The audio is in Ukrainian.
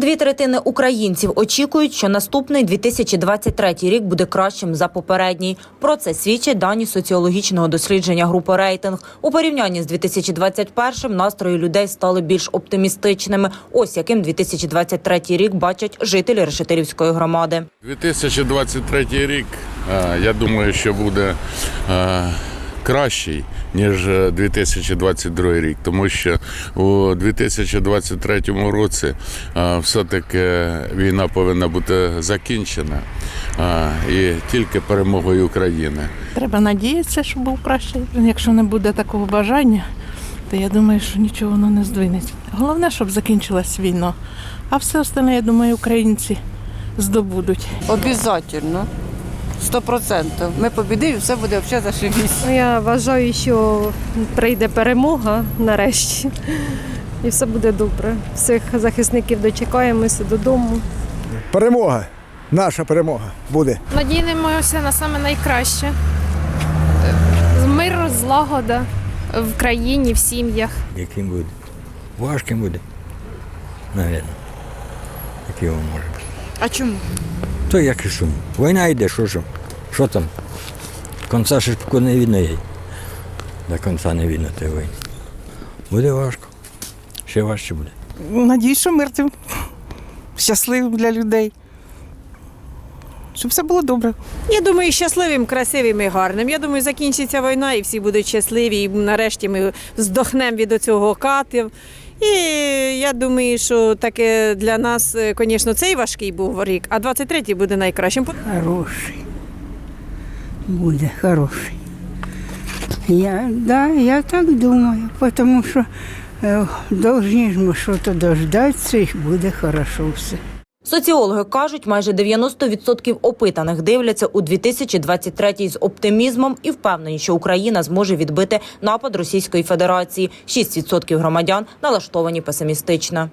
Дві третини українців очікують, що наступний 2023 рік буде кращим за попередній. Про це свідчать дані соціологічного дослідження групи рейтинг. У порівнянні з 2021 настрої людей стали більш оптимістичними. Ось яким 2023 рік бачать жителі Решетилівської громади. 2023 рік, е, я думаю, що буде е, кращий ніж е, 2022 рік, тому що у 2023 році е, все-таки війна повинна бути закінчена е, і тільки перемогою України. Треба надіятися, що був кращий. Якщо не буде такого бажання, то я думаю, що нічого воно не здвинеться. Головне, щоб закінчилась війна, а все остальне, я думаю, українці здобудуть. Обов'язково. 100%. Ми побідимо і все буде взагалі зашибісь. Ну, я вважаю, що прийде перемога нарешті. І все буде добре. Всіх захисників дочекаємося додому. Перемога, наша перемога буде. Надіємося на саме найкраще. Мир, злагода в країні, в сім'ях. Яким буде? Важким буде, навіть. Який він може бути. А чому? То як і чому? Війна йде, що ж. Що там? Конца ж не видно їй. До кінця не видно тієї війни. Буде важко. Ще важче буде. Надіюсь, що мир тим щасливим для людей. Щоб все було добре. Я думаю, щасливим, красивим і гарним. Я думаю, закінчиться війна і всі будуть щасливі. І нарешті ми здохнемо від цього катів. І я думаю, що таке для нас, е, звісно, цей важкий був рік, а 23-й буде найкращим. Хороший. Буде хороший. Я, да, я так думаю, потому що е, должны ж ми щось дождатися і буде хорошо все. Соціологи кажуть, майже 90% опитаних дивляться у 2023 з оптимізмом і впевнені, що Україна зможе відбити напад Російської Федерації. 6% громадян налаштовані песимістично.